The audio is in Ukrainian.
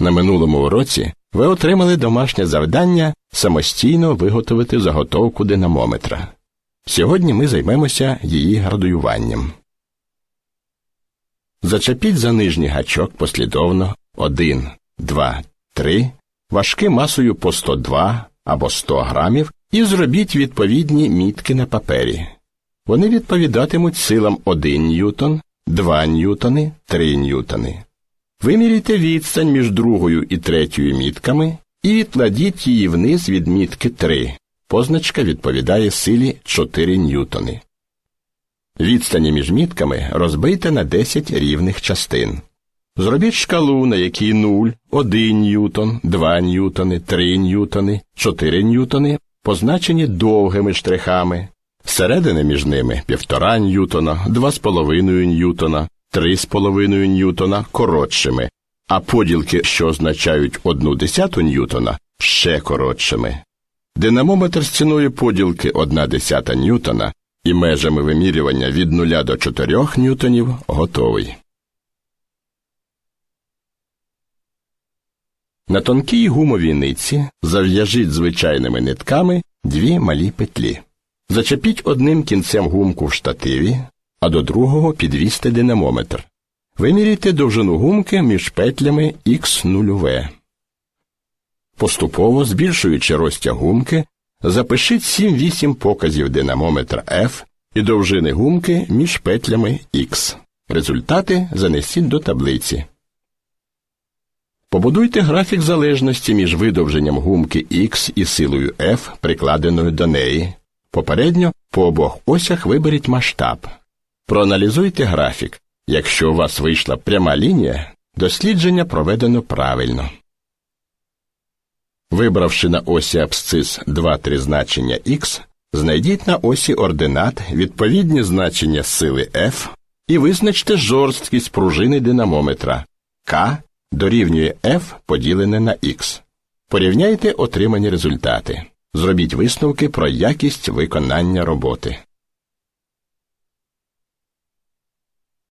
На минулому уроці ви отримали домашнє завдання самостійно виготовити заготовку динамометра. Сьогодні ми займемося її градуюванням. Зачепіть за нижній гачок послідовно 1, 2, 3, важки масою по 102 або 100 грамів і зробіть відповідні мітки на папері. Вони відповідатимуть силам 1 ньютон, 2 ньютони, 3 ньютони. Виміряйте відстань між другою і третьою мітками і відкладіть її вниз від мітки 3. Позначка відповідає силі 4 ньютони. Відстані між мітками розбийте на 10 рівних частин. Зробіть шкалу, на якій 0, 1 ньютон, 2 ньютони, 3 ньютони, 4 ньютони позначені довгими штрихами. Середини між ними 1,5 ньютона, 2,5 ньютона, 3,5 ньютона коротшими, а поділки, що означають 1 десяту ньютона, ще коротшими. Динамометр ціною поділки 1 десята ньютона і межами вимірювання від 0 до 4 ньютонів готовий. На тонкій гумовій ниці зав'яжіть звичайними нитками дві малі петлі. Зачепіть одним кінцем гумку в штативі, а до другого підвісьте динамометр. Виміряйте довжину гумки між петлями Х0В. Поступово, збільшуючи розтяг гумки, запишіть 7-8 показів динамометра F і довжини гумки між петлями Х. Результати занесіть до таблиці. Побудуйте графік залежності між видовженням гумки X і силою F, прикладеною до неї. Попередньо по обох осях виберіть масштаб. Проаналізуйте графік. Якщо у вас вийшла пряма лінія, дослідження проведено правильно. Вибравши на осі абсцис 2-3 значення х, знайдіть на осі ординат відповідні значення сили F і визначте жорсткість пружини динамометра К дорівнює F поділене на х. Порівняйте отримані результати. Зробіть висновки про якість виконання роботи.